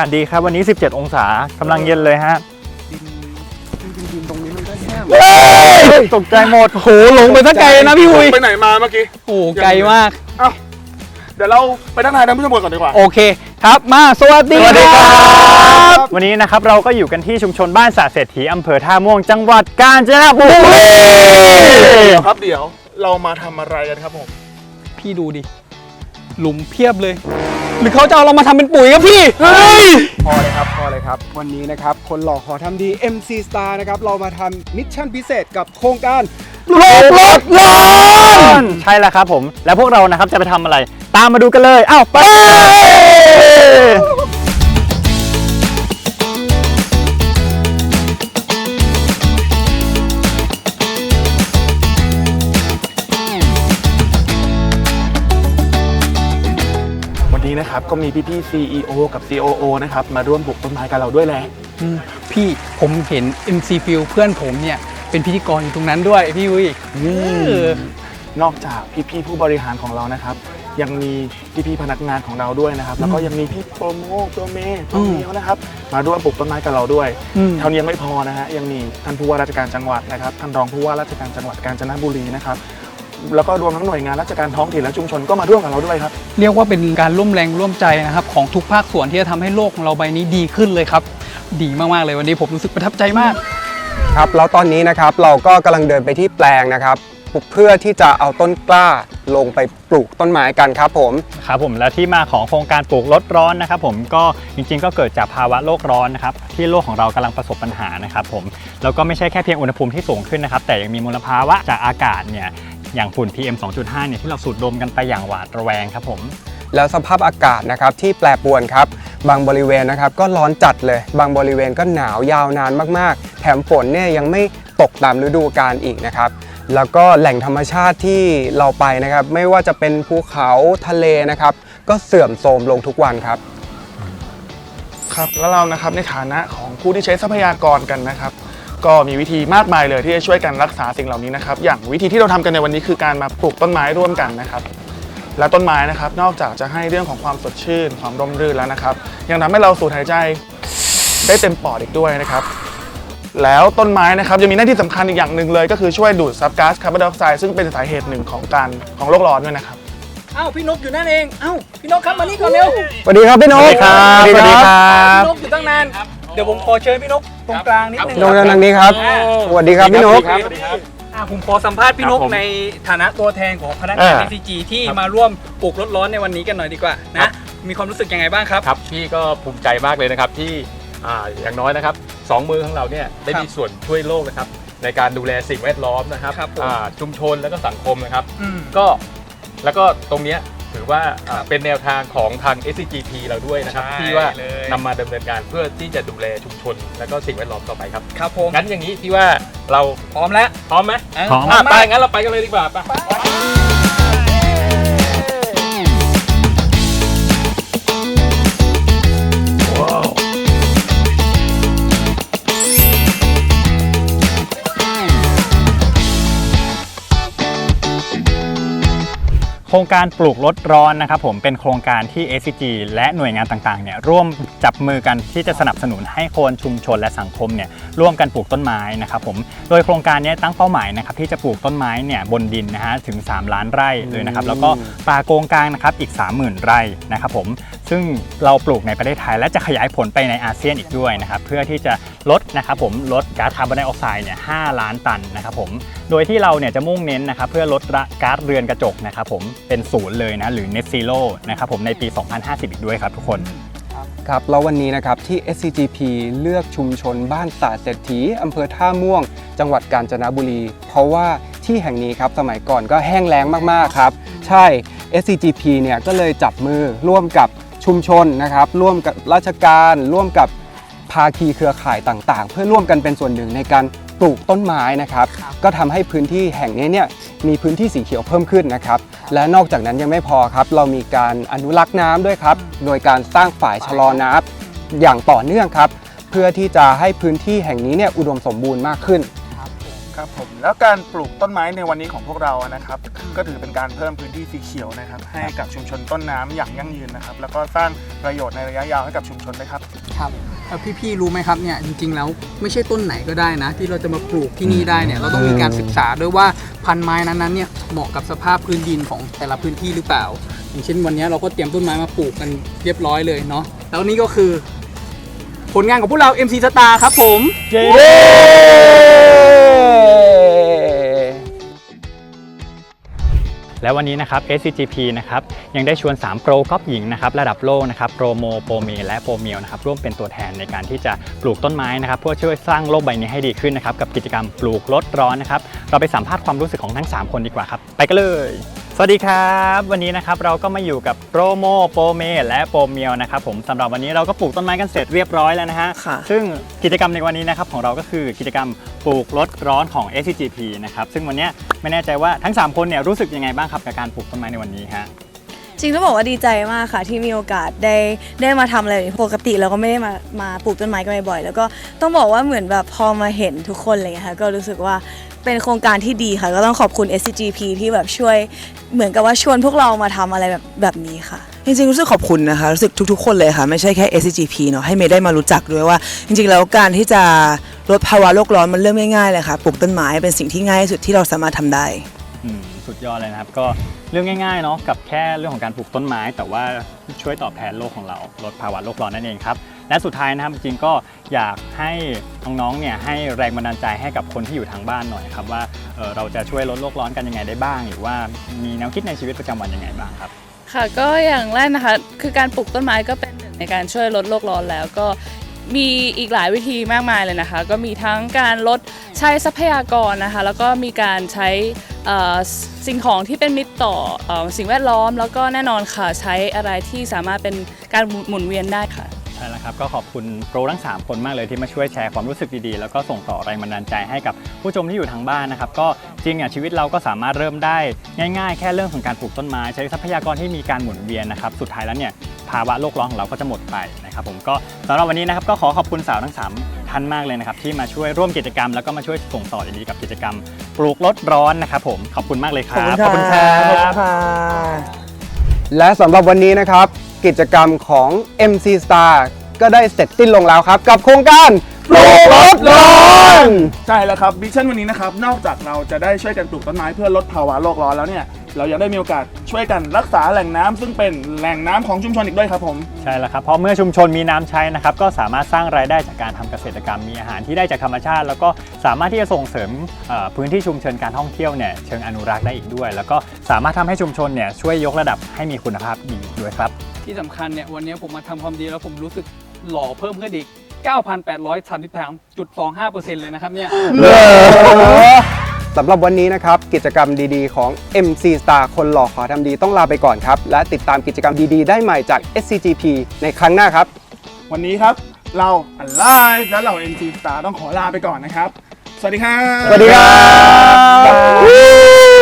ากาศดีครับวันนี้ 17 องศากำลังเย็นเลยฮะดินจริงๆดินตรงนี้มันก็แห้งตกใจหมดโหลงไปสักไกลเลยนะพี่หุยไปไหนมาเมื่อกี้โอ้ไกลมากเอ้าเดี๋ยวเราไปทักทายท่านผู้ชมก่อนดีกว่า โอเค ครับมาสวัสดีสวัสดีคครัรับบวันนี้นะครับเราก็อยู่กันที่ชุมชนบ้านสาเศรษฐีอำเภอท่าม่วงจังหวัดกาญจนบุรีเดี๋ยวครับเดี๋ยวเรามาทำอะไรกันครับผมพี่ดูดิ หลุมเพียบเลย หรือเขาจะเอาเรามาทำเป็นปุ๋ยครับพี่ เฮ้ย พอเลยครับพอเลยครับ วันนี้นะครับ คนหล่อขอทำดี MC Star นะครับ เรามาทำมิชชั่นพิเศษกับโครงการโลกรถร้อนใช่แล้วครับผม แล้วพวกเรานะครับจะไปทำอะไร ตามมาดูกันเลย อ้าวไป ก็มีพี่ๆ CEO กับ COO นะครับมาร่วมปลูกต้นไม้กับเราด้วยแหละ อืมพี่ผมเห็น MC f i l เพื่อนผมเนี่ย เป็นพิธีกรอยู่ตรงนั้นด้วยพี่หุยเออนอกจากพี่ๆผู้บริหารของเรานะครับ ยังมีพี่ๆพนักงานของเราด้วยนะครับ แล้วก็ยังมีพี่โปรโมโปรเมโปรเมียวนะครับ มาร่วมปลูกต้นไม้กับเราด้วย อืม เท่านี้ยังไม่พอนะฮะยังมีท่านผู้ว่าราชการจังหวัดนะครับท่านรองผู้ว่าราชการจังหวัดกาญจนบุรีนะครับ แล้วก็รวมทั้งหน่วยงานราชการท้องถิ่นและชุมชนก็มาร่วมกับเราด้วยครับ เรียกว่าเป็นการร่วมแรงร่วมใจนะครับของทุกภาคส่วนที่จะทำให้โลกของเราใบนี้ดีขึ้นเลยครับ ดีมากๆเลยวันนี้ผมรู้สึกประทับใจมาก ครับแล้วตอนนี้นะครับเราก็กำลังเดินไปที่แปลงนะครับปลูกเพื่อที่จะเอาต้นกล้าลงไปปลูกต้นไม้กันครับผม ครับผมและที่มาของโครงการปลูกลดร้อนนะครับผมก็จริงๆ ก็เกิดจากภาวะโลกร้อนนะครับที่โลกของเรากำลังประสบปัญหานะครับผมแล้วก็ไม่ใช่แค่เพียงอุณหภูมิที่สูงขึ้นนะครับแต่ยังมีมลภาวะจากอากาศเนี่ย อย่างฝุ่น PM 2.5เนี่ยที่เราสูดดมกันไปอย่างหวาดระแวงครับผม แล้วสภาพอากาศนะครับที่แปรปรวนครับ บางบริเวณนะครับก็ร้อนจัดเลย บางบริเวณก็หนาวยาวนานมากๆ แถมฝนเนี่ยยังไม่ตกตามฤดูกาลอีกนะครับแล้วก็แหล่งธรรมชาติที่เราไปนะครับ ไม่ว่าจะเป็นภูเขาทะเลนะครับ ก็เสื่อมโทรมลงทุกวันครับ ครับ แล้วเรานะครับในฐานะของผู้ที่ใช้ทรัพยากรกันนะครับ ก็มีวิธีมากมายเลยที่จะช่วยกันรักษาสิ่งเหล่านี้นะครับ อย่างวิธีที่เราทำกันในวันนี้คือการมาปลูกต้นไม้ร่วมกันนะครับ และต้นไม้นะครับ นอกจากจะให้เรื่องของความสดชื่นความร่มรื่นแล้วนะครับ ยังทำให้เราสูดหายใจได้เต็มปอดอีกด้วยนะครับ แล้วต้นไม้นะครับยังมีหน้าที่สำคัญอีกอย่างหนึ่งเลย ก็คือช่วยดูดซับก๊าซคาร์บอนไดออกไซด์ซึ่งเป็นสาเหตุหนึ่งของการของโลกร้อนด้วยนะครับเอ้าพี่นกอยู่นั่นเองเอ้าพี่นกครับมานี่ก่อนเร็วสวัสดีครับพี่นกสวัสดีครับสวัสดีครับพี่นกอยู่ตั้งนาน เดี๋ยวผมขอเชิญพี่นกตรงกลางนิดนึงพี่นกทางนี้ครับ สวัสดีครับพี่นก อะผมขอสัมภาษณ์พี่นกครับผมในฐานะตัวแทนของพนักงาน อ่า PCG ที่มาร่วมปลูกรถร้อนในวันนี้กันหน่อยดีกว่าครันะ บ มีความรู้สึกยังไงบ้างครับ ครับพี่ก็ภูมิใจมากเลยนะครับที่อ่าอย่างน้อยนะครับสองมือของเราเนี่ยได้มีส่วนช่วยโลกนะครับในการดูแลสิ่งแวดล้อมนะครับครับผม อ่าชุมชนแล้วก็สังคมนะครับ อืม ก็แล้วก็ตรงเนี้ย ถือว่าอ่าเป็นแนวทางของทาง SCGP เราด้วยนะครับ ใช่ที่ว่าเลย นำมาดำเนินการเพื่อที่จะดูแลชุมชน แล้วก็สิ่งแวดล้อมต่อไปครับ ครับผมงั้นอย่างนี้พี่ว่าเราพร้อมแล้วพร้อมไหมพร้อมอะไปมากงั้นเราไปกันเลยดีกว่าไป โครงการปลูกลดร้อนนะครับผมเป็นโครงการที่ SCG และหน่วยงานต่างๆเนี่ยร่วมจับมือกันที่จะสนับสนุนให้คนชุมชนและสังคมเนี่ยร่วมกันปลูกต้นไม้นะครับผมโดยโครงการนี้ตั้งเป้าหมายนะครับที่จะปลูกต้นไม้เนี่ยบนดินนะฮะถึง 3 ล้านไร่เลยนะครับแล้วก็ป่าโกงกลางนะครับอีก 30,000 ไร่นะครับผม ซึ่งเราปลูกในประเทศไทย และจะขยายผลไปในอาเซียนอีกด้วยนะครับเพื่อที่จะลดนะครับผมลดก๊าซคาร์บอนไดออกไซด์เนี่ย5ล้านตันนะครับผมโดยที่เราเนี่ยจะมุ่งเน้นนะครับเพื่อลดก๊าซเรือนกระจกนะครับผมเป็นศูนย์เลยนะหรือ net zero นะครับผมในปี 2050 อีกด้วยครับทุกคนครับแล้ววันนี้นะครับที่ SCGP เลือกชุมชนบ้านสาเศรษฐีอำเภอท่าม่วง จังหวัดกาญจนบุรี เพราะว่าที่แห่งนี้ครับสมัยก่อนก็แห้งแล้งมากๆครับ ใช่ SCGP เนี่ยก็เลยจับมือร่วมกับ ชุมชนนะครับ ร่วมกับราชการ ร่วมกับภาคีเครือข่ายต่างๆ เพื่อร่วมกันเป็นส่วนหนึ่งในการปลูกต้นไม้นะครับ ก็ทำให้พื้นที่แห่งนี้เนี่ยมีพื้นที่สีเขียวเพิ่มขึ้นนะครับ และนอกจากนั้นยังไม่พอครับ เรามีการอนุรักษ์น้ำด้วยครับ โดยการสร้างฝ่ายชะลอน้ำอย่างต่อเนื่องครับ เพื่อที่จะให้พื้นที่แห่งนี้เนี่ยอุดมสมบูรณ์มากขึ้น คครับผมแล้วการปลูกต้นไม้ในวันนี้ของพวกเรานะครับ ก็ถือเป็นการเพิ่มพื้นที่สีเขียวนะครับ ให้กับชุมชนต้นน้ำอย่างยั่งยืนนะครับ แล้วก็สร้างประโยชน์ในระยะยาวให้กับชุมชนด้วยครับครับแล้วพี่ๆรู้ไหมครับเนี่ยจริงๆแล้วไม่ใช่ต้นไหนก็ได้นะ ที่เราจะมาปลูกที่นี่ได้เนี่ยเราต้องมีการศึกษาด้วยว่าพันธุ์ไม้นั้นๆเนี่ยเหมาะกับสภาพพื้นดินของแต่ละพื้นที่หรือเปล่า อย่างเช่นวันนี้เราก็เตรียมต้นไม้มาปลูกกันเรียบร้อยเลยเนาะแล้วนี่ก็คือ ผลงานของพวกเรา MC Star ครับผมเย้ และวันนี้นะครับ SCGP นะครับยังได้ชวน 3 โปรกอล์ฟหญิงนะครับระดับโลกนะครับโปรโมโปรเมและโปรเมลนะครับร่วมเป็นตัวแทนในการที่จะปลูกต้นไม้นะครับเพื่อช่วยสร้างโลกใบนี้ให้ดีขึ้นนะครับกับกิจกรรมปลูกลดร้อนนะครับเราไปสัมภาษณ์ความรู้สึกของทั้ง 3 คนดีกว่าครับไปกันเลย วัสดีครับ วันนี้นะครับเราก็มาอยู่กับโปรโมโปรเมและโปรเมลนะครับผมสำหรับวันนี้เราก็ปลูกต้นไม้กันเสร็จเรียบร้อยแล้วนะฮะค่ะ ซึ่งกิจกรรมในวันนี้นะครับของเราก็คือกิจกรรมปลูกลดร้อนของ SCGP นะครับซึ่งวันเนี้ยไม่แน่ใจว่าทั้ง 3 คนเนี่ยรู้สึกยังไงบ้างครับกับการปลูกต้นไม้ในวันนี้ฮะจริงต้องบอกว่าดีใจมากค่ะที่มีโอกาสได้ได้มาทำอะไรแบบนี้ปกติเราก็ไม่ได้มามาปลูกต้นไม้กันบ่อยๆแล้วก็ต้องบอกว่าเหมือนแบบพอมาเห็นทุกคนอะไรเงี้ยค่ะก็รู้สึกว่า เป็นโครงการที่ดีค่ะ ก็ต้องขอบคุณ SCGP ที่แบบช่วยเหมือนกับว่าชวนพวกเรามาทำอะไรแบบแบบนี้ค่ะ จริงๆรู้สึกขอบคุณนะคะ รู้สึกทุกๆ คนเลยค่ะ ไม่ใช่แค่ SCGP เนาะให้เมย์ได้มารู้จักด้วยว่า จริงๆ แล้วการที่จะลดภาวะโลกร้อนมันเรื่องง่ายๆเลยค่ะปลูกต้นไม้เป็นสิ่งที่ง่ายที่สุดที่เราสามารถทำได้อืม สุดยอดเลยนะครับ ก็เรื่องง่ายๆเนาะกับแค่เรื่องของการปลูกต้นไม้ แต่ว่าช่วยตอบแทนโลกของเราลดภาวะโลกร้อนนั่นเองครับและสุดท้ายนะครับจริงๆก็อยากให้น้องๆเนี่ยให้แรงบันดาลใจให้กับคนที่อยู่ทางบ้านหน่อยครับว่าเอ่อเราจะช่วยลดโลกร้อนกันยังไงได้บ้าง หรือว่ามีแนวคิดในชีวิตประจำวันยังไงบ้างครับ ค่ะก็อย่างแรกนะคะคือการปลูกต้นไม้ก็เป็นหนึ่งในการช่วยลดโลกร้อนแล้วก็มีอีกหลายวิธีมากมายเลยนะคะ ก็มีทั้งการลดใช้ทรัพยากรนะคะ แล้วก็มีการใช้ สิ่งของที่เป็นมิตรต่ออสิ่งแวดล้อม แล้วก็แน่นอนค่ะใช้อะไรที่สามารถเป็นการหมุนเวียนได้ค่ะใช่แล้วครับก็ขอบคุณโปรทั้ง 3 คนมากเลยที่มาช่วยแชร์ความรู้สึกดีๆ แล้วก็ส่งต่อแรงบันดาลใจให้กับผู้ชมที่อยู่ทางบ้านนะครับก็จริงอะชีวิตเราก็สามารถเริ่มได้ง่ายๆ แค่เรื่องของการปลูกต้นไม้ ใช้ทรัพยากรที่มีการหมุนเวียนนะครับสุดท้ายแล้วเนี่ยภาวะโลกร้อนของเราก็จะหมดไปนะครับผมก็สำหรับวันนี้นะครับก็ขอขอบคุณสาวทั้งสาม ท่านมากเลยนะครับที่มาช่วยร่วมกิจกรรม แล้วก็มาช่วยส่งต่อดีๆกับกิจกรรม ปลูกลดร้อนนะครับผมขอบคุณมากเลยครับ ขอบคุณค่ะขอบคุณครับและสำหรับวันนี้นะครับ กิจกรรมของ MC Star ก็ได้เสร็จสิ้นลงแล้วครับ กับโครงการ ปลูกลดร้อนใช่แล้วครับวิชั่นวันนี้นะครับนอกจากเราจะได้ช่วยกันปลูกต้นไม้เพื่อลดภาวะโลกร้อนแล้วเนี่ยเรายังได้มีโอกาสช่วยกันรักษาแหล่งน้ำซึ่งเป็นแหล่งน้ำของชุมชนอีกด้วยครับผมใช่แล้วครับ เพราะเมื่อชุมชนมีน้ำใช้นะครับ ก็สามารถสร้างรายได้จากการทำเกษตรกรรม มีอาหารที่ได้จากธรรมชาติ แล้วก็สามารถที่จะส่งเสริมเอ่อพื้นที่ชุมชนการท่องเที่ยวเนี่ยเชิงอนุรักษ์ได้อีกด้วย แล้วก็สามารถทำให้ชุมชนเนี่ยช่วยยกระดับให้มีคุณภาพดีอีกด้วยครับ ที่สำคัญเนี่ยวันนี้ผมมาทำความดีแล้วผมรู้สึกหล่อเพิ่มขึ้นอีก 9,833.25%เลยนะครับเนี่ย สำหรับวันนี้นะครับ กิจกรรมดีๆ ของ MC Star คนหล่อขอทำดีต้องลาไปก่อนครับ และติดตามกิจกรรมดีๆ ได้ใหม่จาก SCGP ในครั้งหน้าครับ วันนี้ครับ เราอันไลฟ์และเรา NC Star ต้องขอลาไปก่อนนะครับ สวัสดีครับ สวัสดีครับ